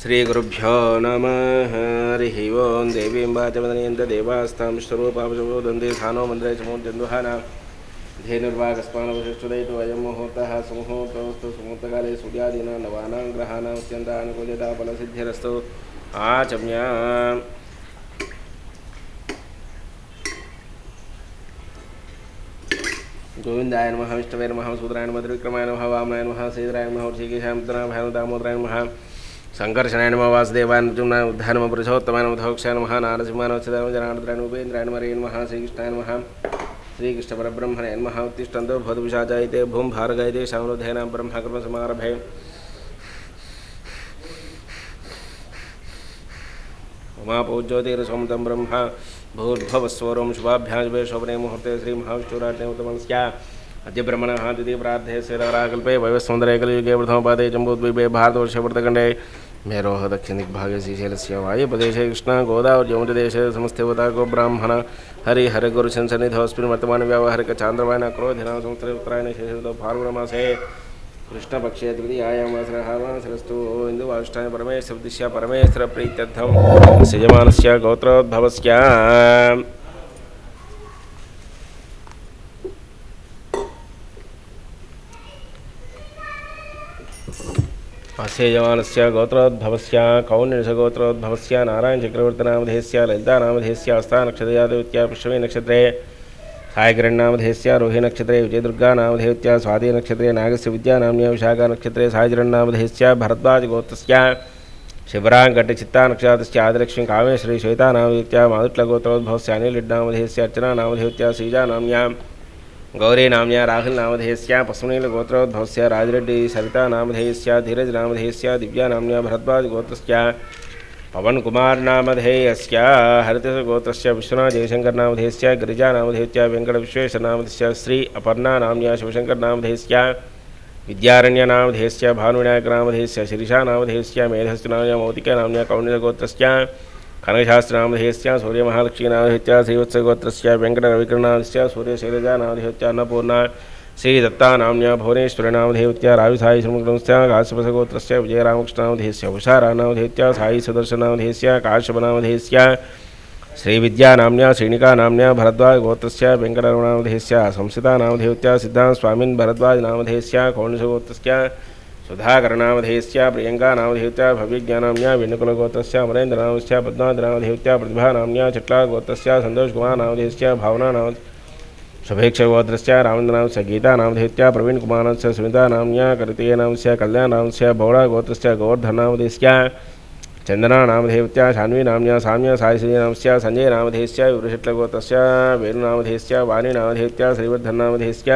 శ్రీగురుభ్యో నమ హరి ఓం దేవీం వాచమదనయంత దేవాస్తాం స్వరూపాపశమోదందే స్థానో మందిరే చమోదందుహానా धेनुर्वागस्मानवशिष्टुदैतु अयं मुहूर्तः सुमुहूर्तोऽस्तु सुमुहूर्तकाले सूर्यादीनां नवानां ग्रहाणां अत्यन्तानुकूल्यता फलसिद्धिरस्तु आचम्या। गोविन्दाय नमः विष्णवे नमः सूत्राय नमः, त्रिविक्रमाय नमः, वामनाय नमः श्रीधराय नमः, ऋषिकेशाय मुद्राभ्याय दामोदराय नमः सङ्कर्षणाय नमः, वासुदेवाय नृत्युम्नाय उद्धाय नमः पुरुषोत्तमाय नमः धोक्षाय नमः, नारसिंहाय नमः नमः, उपेन्द्राय नमः हरे श्रीकृष्णाय नमः। श्रीकृष्णपरब्रह्मणे नमः। उत्तिष्ठन्तो भूतविषाचायिते भूं भारगयते शामरुद्धेन ब्रह्मकर्मसमारभे उमापूज्योतिरसोमतं ब्रह्म। भूर्भवस्वरं शुभाभ्याजवे शोभने मुहूर्ते श्रीमहाविष्णुराज्ञे उत्तमस्या। अद्य ब्रह्मणः द्वितीयप्रार्थे श्रीराकल्पे वैवस्वन्दरे कलियुगे प्रथमपादे जम्बूद्वीपे మేరోహ దక్షిణిక్ భాగ శ్రీశైలస్య వాయుపదేశే కృష్ణ గోదావరి యమునదేశే సమస్తేవతా గోబ్రాహ్మణ హరి హర గురు శంసన్నిధోస్మిన్ వర్తమాన వ్యావహారిక చాంద్రమాయన క్రోధిన సంవత్సర ఉత్తరాయణ శేషంలో పాల్గొనమాసే కృష్ణపక్షే తృతీయాయామాసరస్తు ఇందువాష్టాయ పరమేశ్వర దిశ్య పరమేశ్వర ప్రీత్యర్థం సృజమానస్య గోత్రోద్భవస్య अस्य गोत्रोद्भवस्य कौन्यसगोत्रोद्भवस्य नारायणचक्रवर्तनामधेयस्य ललितानामधेयस्य हस्तानक्षत्रयादित्या पुष्पमे नक्षत्रे सायकिरण्नामधेयस्य रोहिनक्षत्रे विजयदुर्गा नामधेयत्या स्वातिनक्षत्रे नागस्य विद्यानाम्न्या विशाखानक्षत्रे सायजरण्नामधेयस्य भरद्वाजगोत्रस्य शिवराङ्गट्टचित्तानक्षत्रस्य आदिलक्ष्मी कामेश्वरी श्वेतानामधेयत्या माधुट्लगोत्रोद्भवस्य अनिलिड्नामधेयस्य अर्चनानामधेयत्या श्रीजानाम्यां गौरीनाम्न्या राहुलनामधेयस्य पश्चिमनीलगोत्रोद्भवस्य राजरेड्डी सरितानामधेयस्य धीरजनामधेयस्य दिव्यानाम्न्या भरद्वाजगोत्रस्य पवनकुमारनामधेयस्य हरितसगोत्रस्य विश्वनाथ जयशङ्करनामधेयस्य गिरिजानामधेयस्य वेङ्कटविश्वेश्वरनामधेयस्य श्री अपर्णानाम्न्या शिवशङ्करनामधेयस्य विद्यारण्यनामधेयस्य भानुविनायकनामधेयस्य शिरीषानामधेयस्य मेधस्तुनाम्न्या मौतिकनाम्न्या कौण्डिलगोत्रस्य कनकशास्त्रनामधेयस्य सूर्यमहालक्ष्मीनामधेयस्य श्रीवत्सगोत्रस्य वेङ्कटरविकरणामधेयस्य सूर्यशैलजानामधेयस्य अन्नपूर्णा श्रीदत्तानाम्न्या भुवनेश्वरनामधेयत्या राविसायि समुद्रस्य काश्यपसगोत्रस्य विजयरामकृष्णनामधेयस्य उषारानामधेयत्या सायि सदर्शनामधेयस्य काश्यपनामधेयस्य श्रीविद्यानाम्न्या श्रीनिकानाम्न्या भरद्वाजगोत्रस्य वेङ्कटरमणामधेयस्य संस्थितानामधेयत्या सिद्धान्तस्वामिन् भरद्वाजनामधेयस्य कौण्डसगोत्रस्य सुधाकरनामधेयस्य प्रियङ्कानामधेयत्या भव्यज्ञानाम्न्या, वेणुकुलगोत्रस्य, अमरेन्द्रनामस्य पद्मादिनामधेयत्या प्रतिभानाम्न्या चिट्लागोत्रस्य सन्तोषकुमारनामधेयस्य भावनानाम शुभेक्षगोत्रस्य रामेन्द्रनामस्य गीतानामधेयत्या प्रवीणकुमारस्य सुमितानाम्न्या करितेयनामस्य कल्याणनामस्य बौडागोत्रस्य गोवर्धनामधेयस्य चन्दनानामधेयत्या शान्वीनाम्न्या, साम्य सायश्रीनामस्य सञ्जयनामधेयस्य विवृषट्लगोत्रस्य वेणुनामधेयस्य वाणीनामधेयत्या श्रीवर्धननामधेयस्य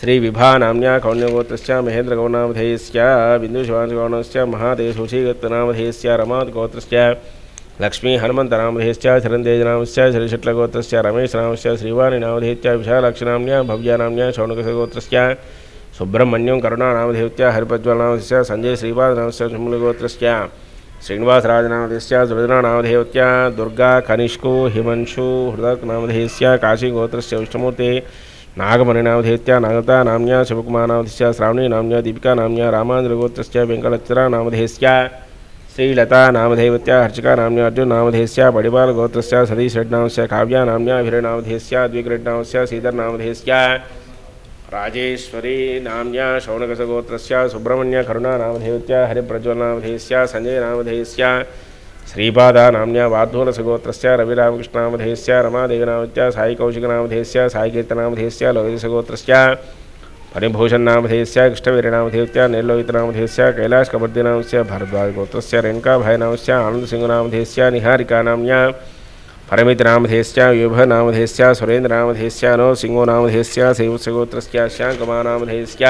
श्रीविभानाम्न्या कौण्यगोत्रस्य महेन्द्रगौणामधेयस्य बिन्दुशिवांशगौणस्य महादेशोषीगत्तनामधेयस्य रमाद्गोत्रस्य लक्ष्मी हनुमन्तनामधेयस्य शरन्तेजनामस्य श्रीषट्लगोत्रस्य रमेशनामस्य श्रीवाणीनामधेयत्या विशालाक्षनाम्न्या, भव्यानाम्न्या शौनकसगोत्रस्य सुब्रह्मण्यं करुणानामधेयत्या हरिप्रज्वलनामस्य सञ्जय श्रीपादनामस्य सुमूलगोत्रस्य श्रीनिवासराजनामधेयस्य सुरजनानामधेयत्या दुर्गा, कनिष्को, हिमंशु हृदकनामधेयस्य काशीगोत्रस्य, विष्णुमूर्ते नागमणिनामधेयत्या नागता नाम्न्या शिवकुमारनामधेयस्य श्रावणीनाम्न्या दीपिकानाम्न्या रामाञ्जलगोत्रस्य वेङ्कटचरानामधेयस्य श्रीलता नामधेयत्या हर्षिकानाम्न्या अर्जुननामधेयस्य पडिपालगोत्रस्य सतीषड्नामस्य काव्यानाम्न्या भिरनामधेयस्य द्विग्रड्नामस्य श्रीधरनामधेयस्य राजेश्वरी नाम्न्या शौनकसगोत्रस्य सुब्रह्मण्यकरुणानामधेयत्या हरिप्रज्वलनामधेयस्य सञ्जयनामधेयस्य श्रीपादानाम्न्या वाद्धूलसगोत्रस्य रविरामकृष्णामधेयस्य रमादेवनामत्या साईकौशिकनामधेयस्य, साईकीर्तनामधेयस्य, लोहितसगोत्रस्य परिभूषणनामधेयस्य कृष्णवीरनामधेयत्या निर्लोहितनामधेयस्य कैलासकवर्दिनामस्य भारद्वाजगोत्रस्य, रेणुकाभयनामस्य, आनन्दसिंहनामधेयस्य, निहारिकानाम्न्या, परमितनामधेयस्य युभनामधेयस्य सुरेन्द्रनामधेयस्य नो सिंहो श्रीवत्सगोत्रस्य शाङ्कमानामधेयस्य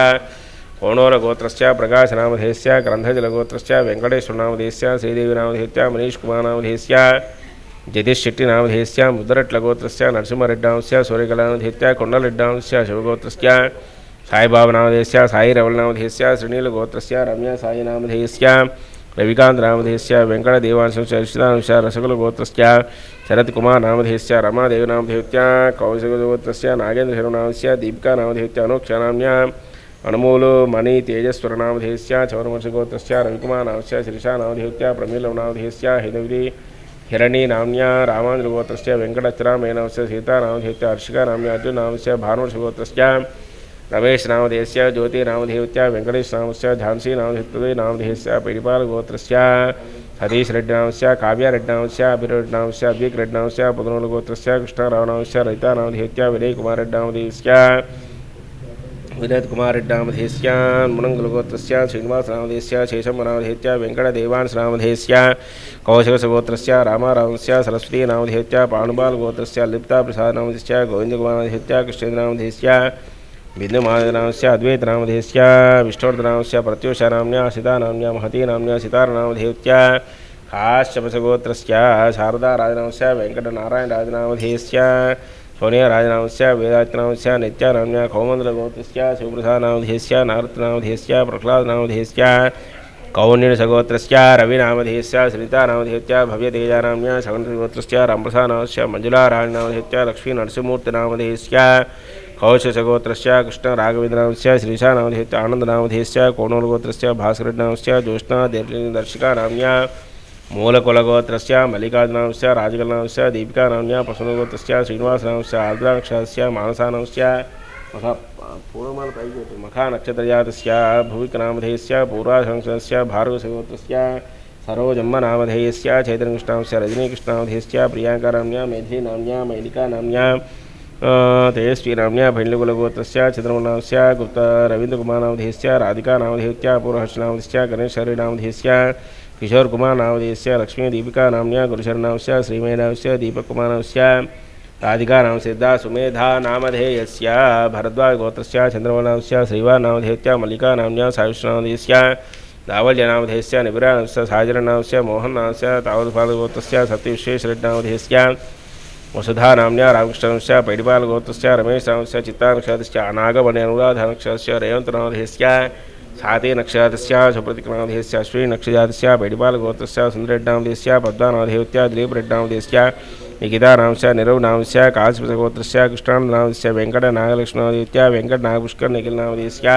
कोणोरगोत्रस्य प्रकाशनामधेयस्य ग्रन्थजलगोत्रस्य वेङ्कटेश्वरनामधेयस्य श्रीदेवीनामधेयत्या मनीष्कुमारनामधेयस्य जतिशेट्टिनामधेयस्य मुद्रट्लगोत्रस्य नरसिंहरेड्डांस्य सूर्यकलानामधेयत्या कुण्डलरेड्डांस्य शिवगोत्रस्य, साईबाबानामधेयस्य, साईरवलनामधेयस्य, श्रीनीलगोत्रस्य रम्या साईनामधेयस्य रविकान्तनामधेयस्य, वेङ्कटदेवांशस्य ऋषितांशस्य रसकुलगोत्रस्य शरत्कुमारनामधेयस्य रमादेवनामधेयत्या कौशगोत्रस्य नागेन्द्रशरनामस्य दीपिकानामधेयत्या अनोक्षनाम्या అణుమూలు మణి తేజస్వరనామధేయస్య చౌరవంశగోత్రస్య రవికుమారనామస్య శిరిషానామధేత్య ప్రమీలవనామధేయస్య హిదవిధి హిరణి నామ్యా రామాంధ్రగోత్రస్య వెంకటచర మేనవస్య సీతానామధేత్య హర్షిక నామ్య అర్జునామస్య భానుషగోత్రస్య రమేష్ నామధేయస్య జ్యోతి నామధేయత్య వెంకటేష్ నామస్య ఝాన్సీ నామధేత్య నామధేయస్య పిడిపాలగోత్రస్య సతీష్ రెడ్డి నామస్య కావ్యారెడ్డి నామస్య అభిరెడ్డి నామస్య అద్విక్ రెడ్డి నామస్య పుదనూలగోత్రస్య కృష్ణారావు నామస్య రజితా వినయ్ కుమార్ రెడ్డి నామధేయస్య विनयकुमारेड्डामधेयस्य मुनङ्गलगोत्रस्य श्रीनिवासनामधेयस्य शेषम्मनामधेयत्या वेङ्कटदेवांशनामधेयस्य कौशलसगोत्रस्य, रामारामस्य सरस्वतीनामधेयत्या पाणुबालगोत्रस्य लिप्ताप्रसादनामधेयस्य गोविन्दकुमारनामधेयत्या कृष्णेन्द्रनामधेयस्य बिन्दुमाननामस्य अद्वैतनामधेयस्य विष्णुवर्धनामस्य प्रत्युषानाम्न्या, सीतानाम्न्या, महतीनाम्न्या सितारनामधेयत्या काश्यपसगोत्रस्य शारदाराजनामस्य वेङ्कटनारायणराजनामधेयस्य सोनियाराजनामस्य वेदात्यनामस्य नित्यानाम्न्या कौमन्दलगोत्रस्य शिवप्रसादनामधेयस्य नारदनामधेयस्य प्रह्लादनामधेयस्य कौण्यसगोत्रस्य रविनामधेयस्य श्रीतानामधेयत्या भव्यतेजानाम्न्या शगनगोत्रस्य रामप्रसादनामस्य मञ्जुलाराजनामधेयत्या लक्ष्मीनरसिंहमूर्तिनामधेयस्य, कौशसगोत्रस्य, कृष्णराघवेन्द्रनामस्य श्रीशानामधेयत्या आनन्दनामधेयस्य कोणोलगोत्रस्य भास्करनामस्य ज्योत्स्ना दर्शिकानाम्न्या मूलकुलगोत्रस्य, मल्लिकार्जुनांस्य राजकलनांस्य दीपिकानाम्न्या पशुनगोत्रस्य श्रीनिवासनांस्य आर्द्राक्षस्य मानसानांस्य मखा, पूर्वमाल पैकी मखानक्षत्रजातस्य भुविकनामधेयस्य पूर्वाशंसस्य भार्गवसगोत्रस्य सरोजम्मनामधेयस्य चैतन्यकृष्णांस्य रजनीकृष्णामधेयस्य, प्रियाङ्कानाम्न्या मैथिलीनाम्न्या मैलिकानाम्न्या तेजस्वीनाम्न्या भैण्डकुलगोत्रस्य चन्द्रमनामस्य गुप्त रवीन्द्रकुमारनामधेयस्य राधिकानामधेयत्या पूर्वहर्षनामधेयस्य, गणेशहरिनामधेयस्य किशोर कुमार नामधेयस्य लक्ष्मी दीपिका नाम्न्या गुरुशरनामस्य श्रीमयनामस्य, दीपककुमारनामस्य राधिका नाम सिद्धा सुमेधा नामधेयस्य भरद्वाज गोत्रस्य चन्द्रमनामस्य श्रीवा नामधेयत्या मल्लिका नाम्न्या सायुष्नामधेयस्य दावल्यनामधेयस्य, निबिरानामस्य, साजरनामस्य, मोहननामस्य तावद्पालगोत्रस्य सत्यविश्वेश्वरनामधेयस्य वसुधा नाम्न्या रामकृष्णस्य पैडिपालगोत्रस्य, रमेशनामस्य चित्तानक्षत्रस्य अनागमणि अनुराधानक्षत्रस्य रेवन्तनामधेयस्य साते नक्षत्रस्य सुप्रतिक्रामधेयस्य श्रीनक्षजातस्य बैडिपालगोत्रस्य सुन्दरेड्डामधेयस्य पद्मानामधेयत्या दिलीपरेड्डामधेयस्य निकितानामस्य निरवनामस्य काश्मीरगोत्रस्य कृष्णानन्दनामस्य वेङ्कटनागलक्ष्मणामधेयत्या वेङ्कटनागपुष्कर निखिलनामधेयस्य,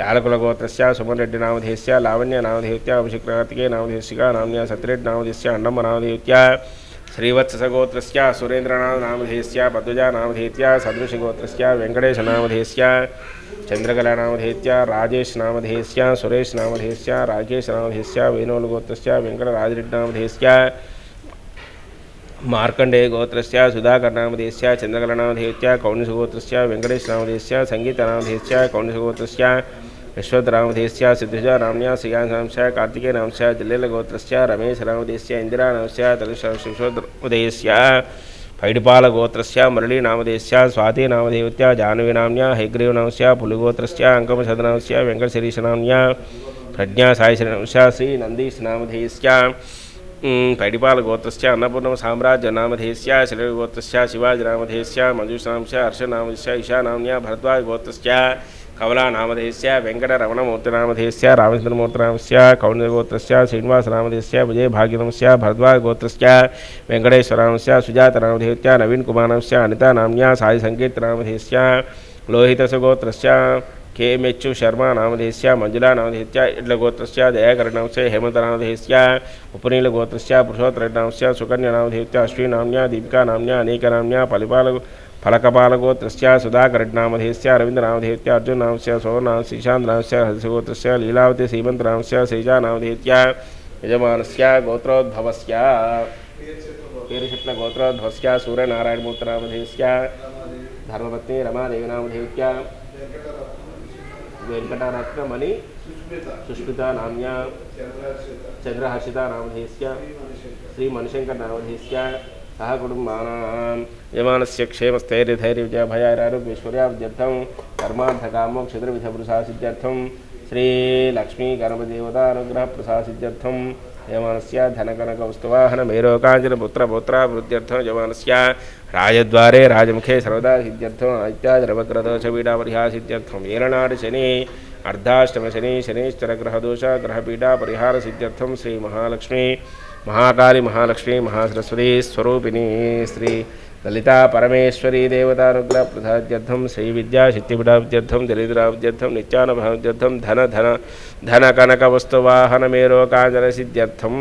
यालकुलगोत्रस्य, सुमनरेड्डिनामधेयस्य लावण्यनामधेयत्या अभिषेककार्तिके नामधेयसिका नाम्न्या सत्यरेड्डामधेयस्य अण्डम्मनामधेयत्या श्रीवत्सगोत्रस्य सुरेन्द्रनाथनामधेयस्य पद्मजानामधेयत्या सदृशगोत्रस्य वेङ्कटेशनामधेयस्य चन्द्रकलानामधेयत्या राजेशनामधेयस्य सुरेशनामधेयस्य राकेशनामधेयस्य वेणुलगोत्रस्य वेङ्कटराजरेड्डिनामधेयस्य मार्कण्डेयगोत्रस्य सुधाकरनामधेयस्य चन्द्रकलानामधेयत्या कौण्यसगोत्रस्य वेङ्कटेशनामधेयस्य सङ्गीतनामधेयस्य कौण्यसगोत्रस्य यशवन्तनामधेयस्य सिद्धुजानाम्न्या श्रियानांस्य कार्तिकेयनांस्य जल्लेलगोत्रस्य रमेशनामधेयस्य పైడిపాలగోత్రస్య మురళీనామదేశ్య స్వాతినామదేవత్య జాహ్నవీనామ్య హైగ్రీవనాంస్య పులిగోత్రస్య అంకమశతనాంస్య వెంకటశిరీషనామ్య ప్రజ్ఞా సాయిశ్రీనాంస్య శ్రీ నందీశ్నామధేయస్య పైడిపాలగోత్రస్య అన్నపూర్ణ సామ్రాజ్యనామధేయస్య శిలగోత్రస్య శివాజనామధేయస్య మంజుషనాంస్య హర్షనామస్య ఇషానామ్య భరద్వాజగోత్రస్య कमलानामधेयस्य वेङ्कटरमणमूर्तिनामधेयस्य रामचन्द्रमूर्तिनामस्य कौण्यगोत्रस्य श्रीनिवासनामधेयस्य विजयभाग्यनमस्य, भरद्वाजगोत्रस्य वेङ्कटेश्वरामस्य सुजातनामधेयत्या नवीनकुमारस्य अनितानाम्न्या सायिसङ्कीर्तनामधेयस्य लोहितसगोत्रस्य के मेच्चु शर्मा नामधेयस्य मञ्जुलानामधेयत्या इड्लगोत्रस्य दयाकरणांस्य हेमन्तनामधेयस्य उपनीलगोत्रस्य, पुरुषोत्तरनामस्य सुकन्यनामधेयत्या अश्विनाम्न्या दीपिकानाम्न्या, अनेकनाम्न्या फलिपाल फलकपालगोत्रस्य सुधाकरड्नामधेयस्य अरविन्दनामधेयत्या अर्जुननामस्य सोमनामस्य ईशान्तनामस्य हर्षगोत्रस्य, लीलावती श्रीमन्तनामस्य श्रीजानामधेयत्या यजमानस्य, गोत्रोद्भवस्य। वीरशट्लगोत्रोद्भवस्य सूर्यनारायणमूर्तनामधेयस्य, धर्मपत्नी रमादेवीनामधेयत्या वेङ्कटरत्नमणि सुष्मिता नाम्न्या चन्द्रहर्षिता नामधेयस्य श्रीमणिशङ्करनामधेयस्य సహ కుటుంబానాం. యమానస్య క్షేమస్థైర్యధైర్యజయభయారోగ్యేశ్వర్యాబ్ద్యర్థం కర్మార్థకామో క్షుద్రవిధపురుషాసిద్ధ్యర్థం శ్రీలక్ష్మీగణపదేవతానుగ్రహప్రసాసిద్ధ్యర్థం యమానస్య ధనకనకవస్తువాహనమైరోకాంజనపుత్రపుత్రాభివృద్ధ్యర్థం యమానస్య రాజద్వారే రాజముఖే సర్వదా సిద్ధ్యర్థం. అత్యాద్రవగ్రదోషపీడాపరిహాసిద్ధ్యర్థం ఏలనాడు శని అర్ధాష్టమ శని శనీశ్వరగ్రహదోష గ్రహపీడాపరిహారసిద్ధ్యర్థం శ్రీమహాలక్ష్మీ మహాకాళి మహాలక్ష్మి మహాసరస్వతి స్వరూపిణి శ్రీ లలిత పరమేశ్వరీ దేవతారుగ్ర ప్రధాద్యర్థం శ్రీ విద్యా శక్తిపీఠాబ్ద్యర్థం దరిద్రాబ్ద్యర్థం నిత్యానుభావ్యర్థం ధన ధన ధన కనక వస్తువాహన మేరోకాంజన సిద్ధ్యర్థం.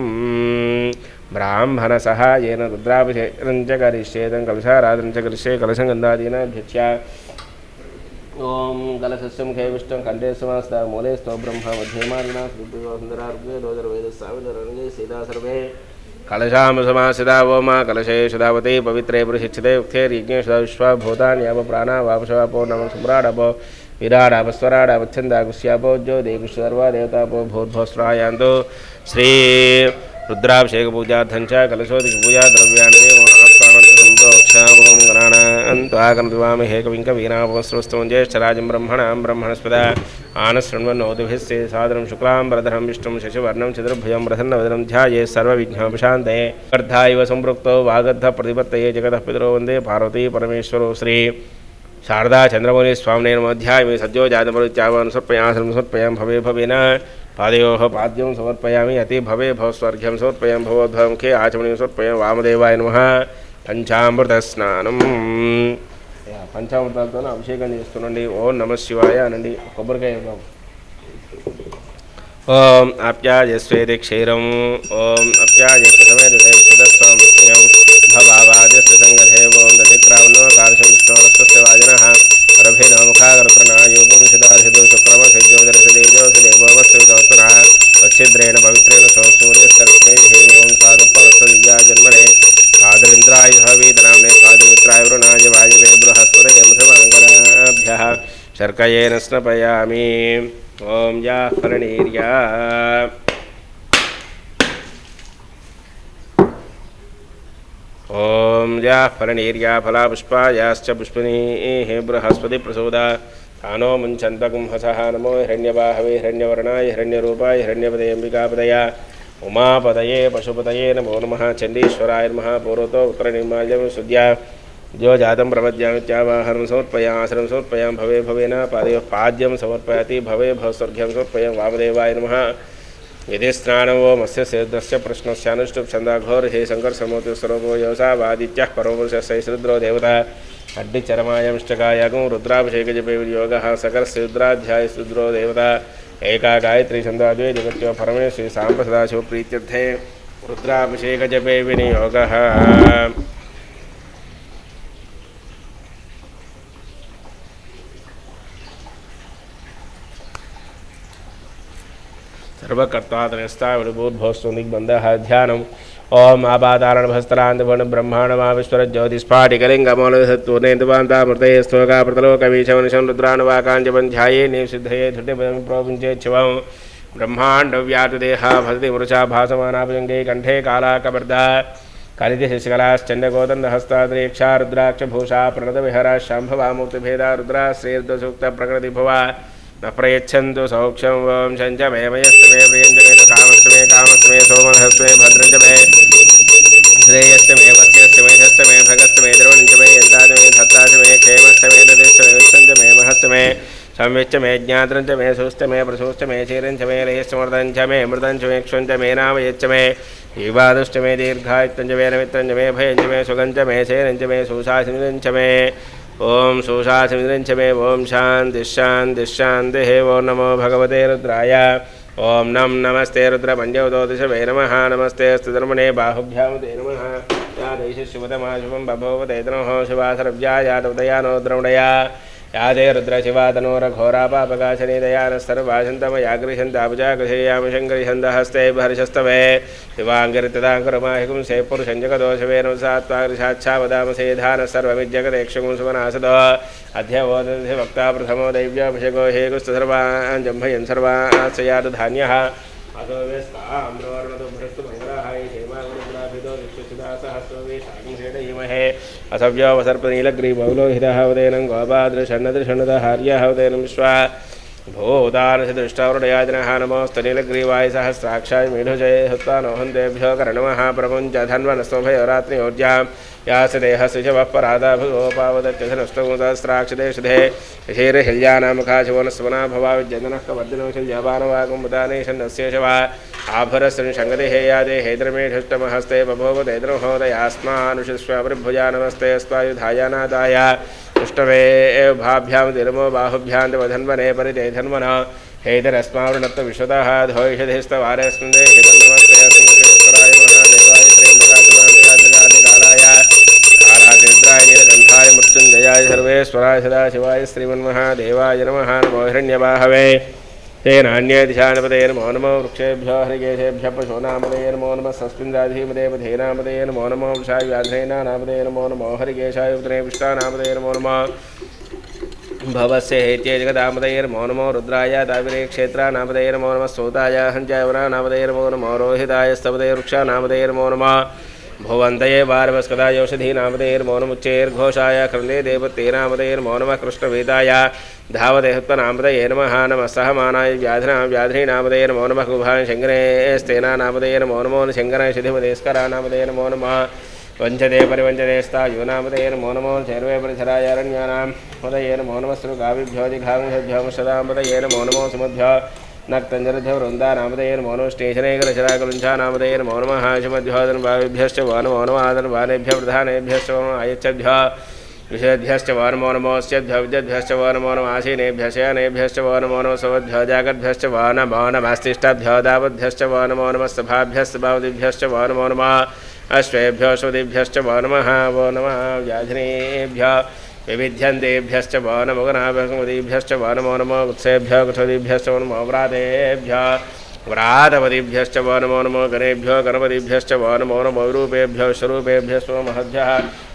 బ్రాహ్మణ సహాయన రుద్రాభిషేకం చ కరిష్యేదం కలశారాధం చ కరిష్యే ఓం గలసస్యం ఖేవిష్టం కంఠేశ్వమాస్త మూలే స్తోబ్రహ్మ మధ్యమాలినా సుందరార్గే రోజర వేద సావిధరంగే సీతా సర్వే కలశాం సమాసిదా ఓమ కలశే సుధావతి పవిత్రే పురుషిక్షితే ఉక్తే యజ్ఞే సుధా విశ్వ భూతాన్ యావ ప్రాణ వాపశవాపో నమ సుమ్రాడపో విరాడాపస్వరాడాపచ్చందాగుష్యాపో జ్యోతిగుష్సర్వా దేవతాపో భూర్భోస్రాయాంతో శ్రీ రుద్రాభిషేక పూజార్థం చ కలశోదిక పూజా ద్రవ్యాన్ని द्रव्याणि संभोक्षामं गणानान्त्वागन्त्वामहे कविं कवीनापमस्रवस्तवं ज्येष्ठराजं ब्रह्मणां ब्रह्मणस्पदा। आनशृण्वन्नोतिभिस्ते सादरं शुक्लां वरधरं विष्णुं शशिवर्णं चतुर्भुजं प्रसन्नवदनं ध्याये सर्वविघ्नोपशान्तये अर्धा इव सम्पृक्तो वागद्धप्रतिपत्तये जगतः पितरो वंदे पार्वती परमेश्वरो श्री। शारदा चन्द्रमौली स्वामिने नमोऽध्यायमे सद्यो जातमरुत्यावान् समर्पयासनं समर्पयां भवे भवेन पादयोः पाद्यं समर्पयामि अति भवे भवस्वर्घ्यं समर्पयां भवोद्भवमुखे आचमनीं समर्पयां वामदेवाय नमः। పంచామృతస్నానం. పంచామృతాలతో అభిషేకం చేస్తుండండి. ఓం నమ శివాయ అనండి. కొబ్బరికాయ ఇవ్వం. ఓం అప్యాజస్వేది క్షీరం ఓం అప్యాజస్వేదస్వం భవాజస్వ సంగధే ఓం దధిక్రావణో కాలశం విష్ణు స్వస్య వాజన कयेन स्नपयामि। ॐ याः करणीर्या ॐ याः फलनीर्या फलापुष्पायाश्च पुष्पिनीः बृहस्पतिप्रसूदा। स्थानो मुञ्चन्तगुंहसः नमो हिरण्यवाहवे हिरण्यवर्णाय हिरण्यरूपाय हिरण्यपदे अम्बिकापदया। उमापदये पशुपतये नमो नमः। चण्डीश्वराय नमः। पूर्वतो उत्तरनिर्माल्यं शुद्ध्या जो जातं प्रपद्यामित्यावाहनं समर्पयां आसनं समर्पयां भवे भवेन पादयोः पाद्यं समर्पयति, भवे भवस्वर्घ्यं समर्पयां वामदेवाय नमः। यदि स्नानं वो मत्स्य सेद्रस्य प्रश्नस्यानुष्टुप् छन्दाघोर्हे शङ्करसमोति स्वरूपो योसावादित्यः परोपुरुषस्य रुद्रो देवता। अड्डिचरमायंष्टकायागं रुद्राभिषेकजपे योगः सकरस्य रुद्राध्यायसुद्रो देवता। एका गायत्री छन्दाद्वे जगत्यो परमे साम्प्रसदाशिवप्रीत्यर्थे रुद्राभिषेकजपे विनियोगः सर्वकर्तातनस्ता विभूद्भवस्वनिग्बन्धः ध्यानम् ॐ आपातारणभस्तरान्तभुवन ब्रह्माण्डमाविश्वर ज्योतिस्फाटिकलिङ्गमौलसत्त्वनेन्दुवान्तामृतये स्तोकाप्रतलोकवीशवनिशं रुद्रानुवाकाञ्जपन् ध्याये निषिद्धये धृतिपदं प्रोविञ्चेच्छवं ब्रह्माण्डव्यातदेहा भजति मृषा भासमानाभुजङ्गे कण्ठे कालाकबर्धा कलितशिशिकलाश्चण्डगोदण्डहस्ताद्रेक्षा रुद्राक्षभूषा प्रणतविहरा शाम्भवामूर्तिभेदा रुद्रा श्रीर्दसूक्तप्रकृतिभुवा न प्रयच्छन्तु सौक्ष्यं वं शञ्च मे मयस्तमे प्रियञ्च मे न कामस्तमे कामस्तमे सोमनहस्तमे भद्रञ्च मे श्रेयश्च मे वस्यश्च मे धश्च मे भगश्च मे द्रवणञ्च मे यन्ताच मे धत्ताच मे क्षेमश्च मे ददिश्च मे विश्वञ्च मे महश्च मे संविच्च मे ज्ञात्रञ्च मे सुश्च मे प्रसूश्च मे क्षीरञ्च मे लयश्चमृतञ्च मे मृतञ्च मे क्षुञ्च मे नाम यच्च मे जीवादुश्च मे दीर्घायुक्तञ्च मे नमित्रञ्च मे भयञ्च मे सुगञ्च मे शैरञ्च मे सुशासिनिञ्च मे मे ॐ नं नमस्ते रुद्रपञ्चवतोदशवे नमः नमस्ते अस्तु धर्मणे बाहुभ्यां ते नमः या दैशशिवतमा शुभं बभोवते तनोः शिवासरव्या यादवदयानो द्रवणया या ते रुद्रशिवातनोरघोरापापकाशनीदया नः सर्वाशन्तमया गृह्यन्तापजागृहेयामि शङ्करिहन्तहस्ते हर्षस्तवे शिवाङ्गिरितदाङ्कुरमाहिकुं से पुरुषं जगदोषवेन सात्वागृशाच्छा वदामसे धानः सर्वमिज्जगदेक्षुं सुमनासद अध्यवोदधि वक्ता प्रथमो दैव्याभिषेको हे कुस्तु सर्वान् जम्भयन् सर्वान् यातधान्यः अतो वेस्ताम्रवर्णदुभ्रस्तु मङ्गलाहाय क्षेमागुरुग्राभितो विश्वसुदासहस्रवेशाकंसेटयीमहे असव्योवसर्पनीलग्रीबौलोहितः उदयनं गोपादृषण्णदृषण्णदहार्यः उदयनं विश्वा भूतानसदृष्टावृडयाजनः नमोस्तनीलग्रीवाय सहस्राक्षाय मीढुजये हत्वा नोहन्तेभ्यो कर्णमः प्रपुञ्चधन्वनस्तोभयोरात्रियोर्जां यास देहसुशवः परादा भगवोपावदत्यधनष्टमुदस्राक्षदेशधे शीरहिल्यानामुखाशिवनस्वना भवाविद्यन्दनः कवर्दिनो शिल्यापानवागुमुदानेशन्नस्य शवा आभरसंशङ्गति हेयादे हैद्रमेढुष्टमहस्ते बभोव दैद्रोहोदयास्मानुषस्वभुजा नमस्ते अस्वायुधायानादाय पृष्ठवे भाभ्यां तिरुमो बाहुभ्यां वधन्वने परितेधन्वन हेदरस्मावृणत्व विश्वतः धोषधिस्तवारस्मिन् हितं नमस्ते अस्मिन्श्वराय महादेवाय कालातीर्द्राय नीलकण्ठाय मृत्युञ्जयाय सर्वेश्वराय सदाशिवाय श्रीमन्महादेवाय नमः नमो हिरण्यबाहवे तेनान्ये दिशानपदे नमो नमो वृक्षेभ्यो हरिकेशेभ्यः पशूनामदे नमो नमः सस्मिन्दाधीमदे पथेनामदे नमो नमो वृषाय व्याधेनानामदे नमो नमो हरिकेशाय उदरे विष्टानामदे नमो नमः भवस्य हेत्ये जगदामदये नमो नमो रुद्राय दाविरे क्षेत्रानामदये नमो नमः सोताय हञ्जायवरानामदये नमो नमो रोहिताय स्तपदे वृक्षानामदये नमो नमः भुवन्तये वारवस्कदायोषधीनामदये नमो नमुच्चैर्घोषाय क्रन्दे देवतेनामदये नमः कृष्णवेदाय धावते हत्वनामदये नमः नमः सहमानाय व्याधिना व्याधिनामदये नमो नमः गुभाय शङ्करे स्तेनानामदये नमो शिधिमदेस्करानामदये नमो नमः वञ्चते परिवञ्चतेस्तायो नामदये नमो नमो सर्वे परिसराय अरण्यानां मदये नमो नमः सृगाभिभ्यो नमो नमो सुमभ्यो नक्तञ्जरभ्यो वृन्दानामदये नमो नमः स्टेशनेकरचराकलुञ्छा नामदये नमो नमः शुमध्योदनभाविभ्यश्च वो नमो नमः आदनभानेभ्यो प्रधानेभ्यश्च आयच्छभ्यो विषयभ्यश्च वो नमो नमोऽस्यभ्यो विद्यभ्यश्च वो नमो नमः आसीनेभ्यशयनेभ्यश्च वो नमो नमः सवद्भ्यो जागद्भ्यश्च वो नमो नमस्तिष्ठभ्यो दावद्भ्यश्च वो नमो नमः सभाभ्यश्च बावदिभ्यश्च वो नमो नमः अश्वेभ्यो श्रुतिभ्यश्च वो नमः वो नमः व्याधिनेभ्यः विविध्यन्तेभ्यश्च वो नमो गणाभ्यस्मदीभ्यश्च वो नमो नमो वत्सेभ्यो कुठदीभ्यश्च वो नमो व्रातेभ्यः व्रातपदीभ्यश्च वो नमो नमो गणेभ्यो गणपतिभ्यश्च वो नमो नमो रूपेभ्यो महद्भ्यः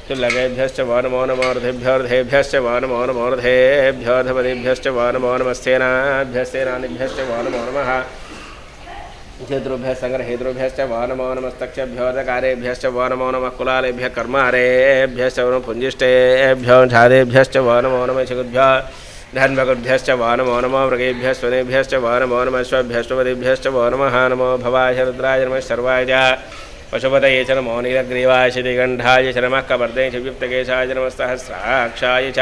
तुल्लभेभ्यश्च वो नमो नमो रथेभ्योर्धेभ्यश्च वो नमो वो नमो वो नमः वो नमो नमस्तक्षभ्योदकारेभ्यश्च वो नमो नमः कुलालेभ्यः कर्मारेभ्यश्च वो नमः पुञ्जिष्टेभ्यो झादेभ्यश्च वो नमो नमः शिखुभ्यः धन्वकुभ्यश्च वो नमो नमो मृगेभ्यः स्वनेभ्यश्च वो नमो नमः श्वभ्यश्वपदिभ्यश्च वो नमः नमो भवाय रुद्राय नमः सर्वाय पशुपतये च नमो नीलग्रीवाय श्रीकण्ठाय च नमः कपर्दे च युक्तकेशाय च नमः सहस्राक्षाय च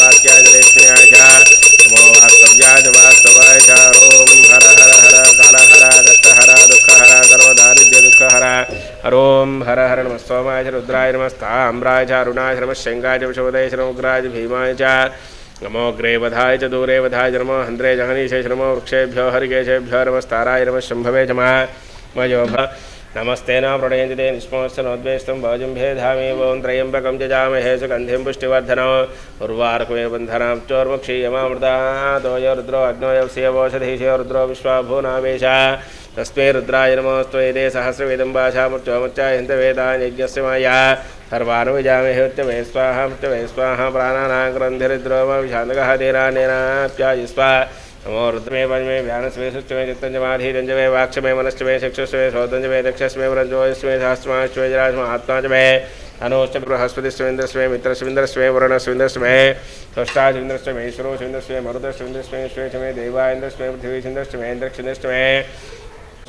वाक्याय च रेष्म्याय च नमो वास्तव्याय च वास्तवाय च ॐ हर हर हर काल हर दत्त हर दुःख हर सर्वदारिद्र्य दुःख हर ॐ हर हर नमः सोमाय च रुद्राय नमस्ताम्राय च अरुणाय च विशोदय च नमोग्राय भीमाय च नमो ग्रेवधाय च दूरे वधाय च नमो हन्द्रे जहनीशे च नमो वृक्षेभ्यो हरिकेशेभ्यो नमस्ताराय नमः शम्भवे च मयो भ नमस्ते न प्रणयन्ति ते निष्मोश्च नोद्वेष्टं भोजम्भे धामे वों त्र्यम्बकं जजामहे सुगन्धिं पुष्टिवर्धनो उर्वारकमे बन्धनां चोर्मुक्षीयमामृतादोय रुद्रो अग्नोयवस्यवोषधीशयो रुद्रो विश्वाभूनावेश तस्मै रुद्राय नमोऽस्त्वैदे सहस्रवेदं भाषामुच्चोमुच्चायन्तवेदान्यज्ञस्य माया। सर्वानुविजामहे उच्चवे स्वाहा उच्चवे स्वाहा, प्राणानां ग्रन्थिरिद्रोमविषान्दकः धीरानेनाप्यायि स्वा नमो रुद्रमे पंचमे व्यानस्मे सुच्चमे चित्तञ्जमाधीरञ्जमे वाक्षमे, मनश्चमे, चक्षुष्मे श्रोतञ्जमे दक्षस्मे व्रजोस्मे सहस्रमाश्वे जरास्म आत्मा च मे धनोश्च बृहस्पतिस्वेन्द्रस्मे मित्रस्विन्द्रस्मे वरुणस्विन्द्रस्मे त्वष्टास्विन्द्रस्मे ईश्वरोस्विन्द्रस्मे मरुदस्विन्द्रस्मे स्वे च मे देवाइन्द्रस्मे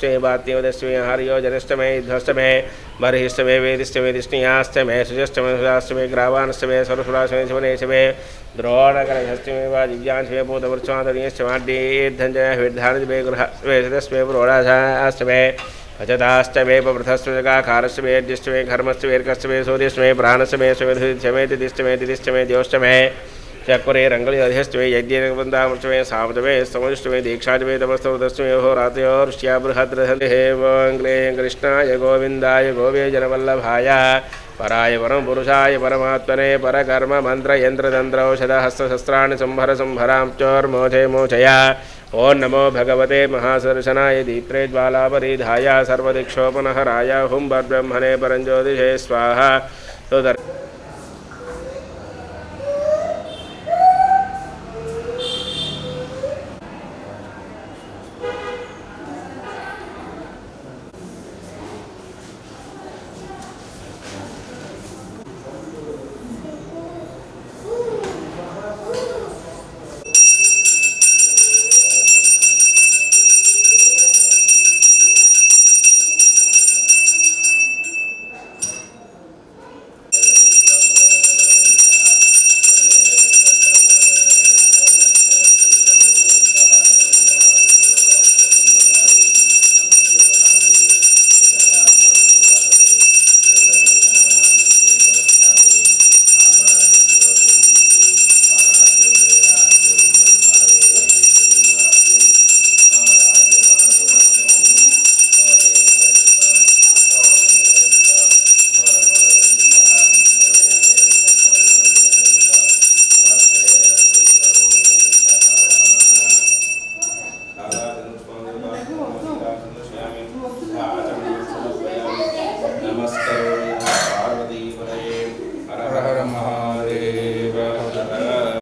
हरियो जनश्चमे ध्वस्तमे बर्हिष्टमे वेदिष्टमे दिष्णियास्तमे सुजष्टमे सुजास्तमे ग्रावानस्तमे सरस्वराश्मे शिवनेशमे द्रोणकरहस्तमे वा दिव्यांशमे भूतवृक्षादनीयश्चमाड्येद्धञ्जय विद्धानजमे गृहस्मे अचतास्तमे पप्रथस्मे ज्यष्टमे घर्मस्तमे अर्कस्तमे सूर्यस्मे प्राणस्तमे स्वमेधुष्टमे तिदिष्टमे तिदिष्टमे द्योष्टमे चक्रे रंगली अधिष्टमे यज्ञवन्दामृष्टमे सामजमे समुष्टमे दीक्षाजमे तमस्तमे हो रात्योर्ष्या बृहद्रहे वङ्ग्ले कृष्णाय, गोविन्दाय गोवे जनवल्लभाय पराय परम पुरुषाय, परमात्मने, परकर्म, मंत्र, यंत्र, तंत्र, औषध संभर संभरां चोर्मोधे मोचया। ओं नमो भगवते महासर्शनाय दीप्रे ज्वालापरिधाय, सर्वदिक्षोपनहराय, हुं ब्रह्मणे परञ्ज्योतिषे स्वाहा। सुदर्